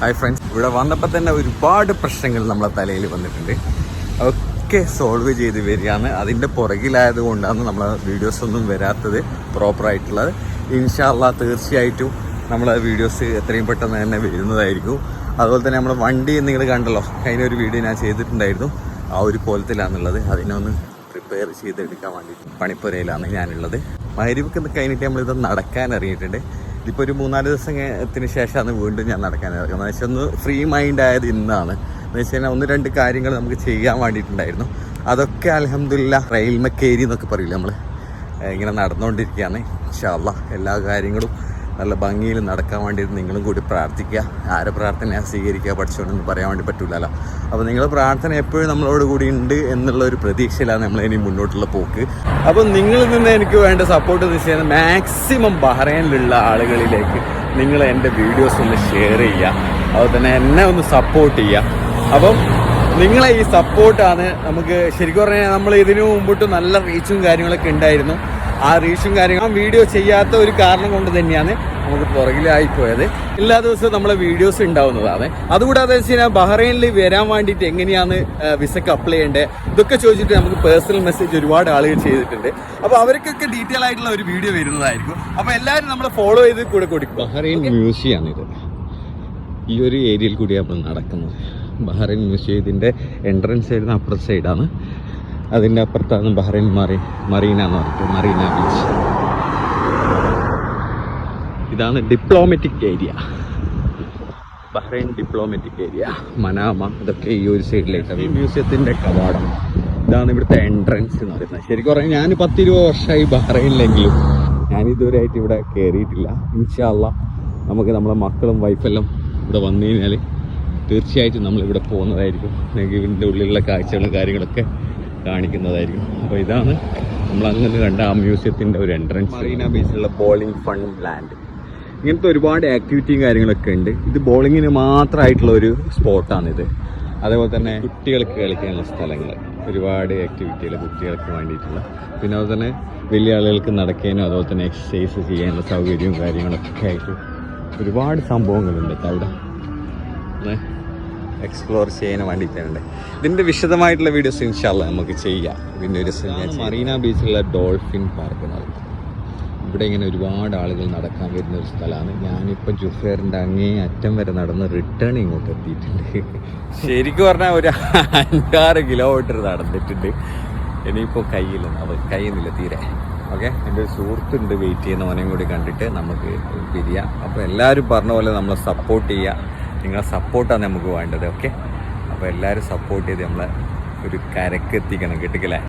Hi friends ഇവിടെ വന്നപ്പോൾ തന്നെ ഒരുപാട് പ്രശ്നങ്ങൾ നമ്മളെ തലയിൽ വന്നിട്ടുണ്ട്. ഒക്കെ സോൾവ് ചെയ്ത് വരികയാണ്. അതിന്റെ പുറകിലായത് കൊണ്ടാണ് നമ്മളെ വീഡിയോസ് ഒന്നും വരാത്തത് പ്രോപ്പറായിട്ടുള്ളത് ഇൻഷാല്ല തീർച്ചയായിട്ടും നമ്മളെ വീഡിയോസ് എത്രയും പെട്ടെന്ന് തന്നെ വരുന്നതായിരിക്കും. അതുപോലെ തന്നെ നമ്മളെ വണ്ടി നിങ്ങൾ കണ്ടല്ലോ കഴിഞ്ഞ ഒരു വീഡിയോ ഞാൻ ചെയ്തിട്ടുണ്ടായിരുന്നു. ആ ഒരു കോലത്തിലാണുള്ളത്. അതിനൊന്ന് പ്രിപ്പയർ ചെയ്തെടുക്കാൻ വേണ്ടിയിട്ട് പണിപ്പുരയിലാണ് ഞാനുള്ളത്. മരുവൊക്കെ കഴിഞ്ഞിട്ട് നമ്മളിത് നടക്കാൻ ഇറങ്ങിയിട്ടുണ്ട്. ഇതിപ്പോൾ ഒരു മൂന്നാൽ ദിവസത്തിന് ശേഷമാണ് വീണ്ടും ഞാൻ നടക്കാൻ ഇറങ്ങുന്നത്. വെച്ചാൽ ഒന്ന് ഫ്രീ മൈൻഡ് ആയത് ഇന്നാണ്. എന്ന് വെച്ച് കഴിഞ്ഞാൽ ഒന്ന് രണ്ട് കാര്യങ്ങൾ നമുക്ക് ചെയ്യാൻ വേണ്ടിയിട്ടുണ്ടായിരുന്നു. അതൊക്കെ അലഹമില്ല റെയിൽമ കയറി എന്നൊക്കെ പറയില്ല നമ്മൾ ഇങ്ങനെ നടന്നുകൊണ്ടിരിക്കുകയാണ് ഇൻഷാല്ല എല്ലാ കാര്യങ്ങളും നല്ല ഭംഗിയിൽ നടക്കാൻ വേണ്ടിയിട്ട് നിങ്ങളും കൂടി പ്രാർത്ഥിക്കുക. ആരെ പ്രാർത്ഥന സ്വീകരിക്കുക പഠിച്ചോണ്ടെന്ന് പറയാൻ വേണ്ടി പറ്റില്ലല്ലോ അപ്പോൾ നിങ്ങളുടെ പ്രാർത്ഥന എപ്പോഴും നമ്മളോട് കൂടി ഉണ്ട് എന്നുള്ള ഒരു പ്രതീക്ഷയിലാണ് നമ്മൾ ഇനി മുന്നോട്ടുള്ള പോക്ക്. അപ്പോൾ നിങ്ങളിൽ നിന്ന് എനിക്ക് വേണ്ട സപ്പോർട്ട് എന്ന് വെച്ച് മാക്സിമം ബഹ്റൈനിലുള്ള ആളുകളിലേക്ക് നിങ്ങൾ എന്റെ വീഡിയോസ് ഒന്ന് ഷെയർ ചെയ്യുക. അതുപോലെ തന്നെ എന്നെ ഒന്ന് സപ്പോർട്ട് ചെയ്യുക. അപ്പം നിങ്ങളെ ഈ സപ്പോർട്ടാണ് നമുക്ക് ശരിക്കും പറഞ്ഞാൽ നമ്മൾ ഇതിനു മുമ്പിട്ട് നല്ല റീച്ചും കാര്യങ്ങളൊക്കെ ഉണ്ടായിരുന്നു. ആ റീഷും കാര്യങ്ങളും വീഡിയോ ചെയ്യാത്ത ഒരു കാരണം കൊണ്ട് തന്നെയാണ് നമുക്ക് പുറകിലായി പോയത് എല്ലാ ദിവസവും നമ്മളെ വീഡിയോസ് ഉണ്ടാവുന്നതാണ്. അതുകൂടാതെ വെച്ച് കഴിഞ്ഞാൽ ബഹ്റൈനിൽ വരാൻ വേണ്ടിയിട്ട് എങ്ങനെയാണ് വിസക്ക് അപ്ലൈ ചെയ്യേണ്ടത്? ഇതൊക്കെ ചോദിച്ചിട്ട് നമുക്ക് പേഴ്സണൽ മെസ്സേജ് ഒരുപാട് ആളുകൾ ചെയ്തിട്ടുണ്ട്. അപ്പോൾ അവർക്കൊക്കെ ഡീറ്റെയിൽ ആയിട്ടുള്ള ഒരു വീഡിയോ വരുന്നതായിരിക്കും. അപ്പോൾ എല്ലാവരും നമ്മളെ ഫോളോ ചെയ്ത് കൂടെ കൊടുക്കും. ബഹ്റൈൻ മ്യൂസിയമാണ് ഇത്. ഈ ഒരു ഏരിയയിൽ കൂടിയാണ് നമ്മൾ നടക്കുന്നത്. ബഹ്റൈൻ മ്യൂസിയം ഇതിന്റെ എൻട്രൻസ് വരുന്ന അപ്പുറത്തെ സൈഡാണ് അതിന്റെ അപ്പുറത്താണ് ബഹ്റൈൻ മറി മറീന എന്ന് പറഞ്ഞിട്ട് മറീന ബീച്ച് ഇതാണ് diplomatic area Bahrain diplomatic area Manama ഇതൊക്കെ ഈ ഒരു സൈഡിലേക്കാണ് ഈ മ്യൂസിയത്തിന്റെ കവാടം. ഇതാണ് ഇവിടുത്തെ എൻട്രൻസ് എന്ന് പറയുന്നത്. ശരിക്കും പറഞ്ഞാൽ ഞാൻ പത്തിരുപത് വർഷമായി ബഹ്റൈനിലെങ്കിലും ഞാൻ ഇതുവരെ ആയിട്ട് ഇവിടെ കയറിയിട്ടില്ല ഇൻഷാല്ല നമുക്ക് നമ്മളെ മക്കളും വൈഫെല്ലാം ഇവിടെ വന്നു കഴിഞ്ഞാൽ തീർച്ചയായിട്ടും നമ്മളിവിടെ പോകുന്നതായിരിക്കും. ഇതിന്റെ ഉള്ളിലുള്ള കാഴ്ചകളും കാര്യങ്ങളൊക്കെ കാണിക്കുന്നതായിരിക്കും. അപ്പോൾ ഇതാണ് നമ്മൾ അങ്ങനെ കണ്ട ആ മ്യൂസിയത്തിന്റെ ഒരു എൻട്രൻസ് മറീന ബീച്ചിലുള്ള ബോളിംഗ് ഫൺ ലാൻഡ് ഇങ്ങനത്തെ ഒരുപാട് ആക്ടിവിറ്റിയും കാര്യങ്ങളൊക്കെ ഉണ്ട്. ഇത് ബോളിങ്ങിന് മാത്രമായിട്ടുള്ള ഒരു സ്പോട്ടാണിത് അതേപോലെ തന്നെ കുട്ടികൾക്ക് കളിക്കാനുള്ള സ്ഥലങ്ങൾ. ഒരുപാട് ആക്ടിവിറ്റികൾ കുട്ടികൾക്ക് വേണ്ടിയിട്ടുള്ള. പിന്നെ അതുപോലെ തന്നെ വലിയ ആളുകൾക്ക് നടക്കാനും അതുപോലെ തന്നെ എക്സസൈസ് ചെയ്യാനുള്ള സൗകര്യവും കാര്യങ്ങളൊക്കെ ആയിട്ട് ഒരുപാട് സംഭവങ്ങളുണ്ട് അവിടെ. എക്സ്പ്ലോർ ചെയ്യാൻ വേണ്ടിയിട്ടുണ്ട് ഇതിന്റെ വിശദമായിട്ടുള്ള വീഡിയോസ് ഇൻഷാല്ല നമുക്ക് ചെയ്യാം. പിന്നെ ഒരു മറീന ബീച്ചിലുള്ള ഡോൾഫിൻ പാർക്ക് എന്ന് ഇവിടെ ഇങ്ങനെ ഒരുപാട് ആളുകൾ നടക്കാൻ വരുന്ന ഒരു സ്ഥലമാണ്. ഞാനിപ്പോൾ ജുഫേറിന്റെ അങ്ങേ അറ്റം വരെ നടന്ന് റിട്ടേൺ ഇങ്ങോട്ട് എത്തിയിട്ടുണ്ട്. ശരിക്കും പറഞ്ഞാൽ ഒരു അഞ്ചാറ് കിലോമീറ്റർ നടന്നിട്ടുണ്ട്. ഇനിയിപ്പോൾ കയ്യിൽ കയ്യുന്നില്ല തീരെ. ഓക്കെ എന്റെ ഒരു സുഹൃത്തുണ്ട് വെയിറ്റ് ചെയ്യുന്ന കൂടി കണ്ടിട്ട് നമുക്ക് പിരിയാം അപ്പോൾ എല്ലാവരും പറഞ്ഞ പോലെ നമ്മളെ സപ്പോർട്ട് ചെയ്യുക. നിങ്ങളെ സപ്പോർട്ടാണ് നമുക്ക് വേണ്ടത് ഓക്കെ അപ്പോൾ എല്ലാവരും സപ്പോർട്ട് ചെയ്ത് നമ്മളെ ഒരു കരക്ക് എത്തിക്കണം കിട്ടിക്കല്ലേ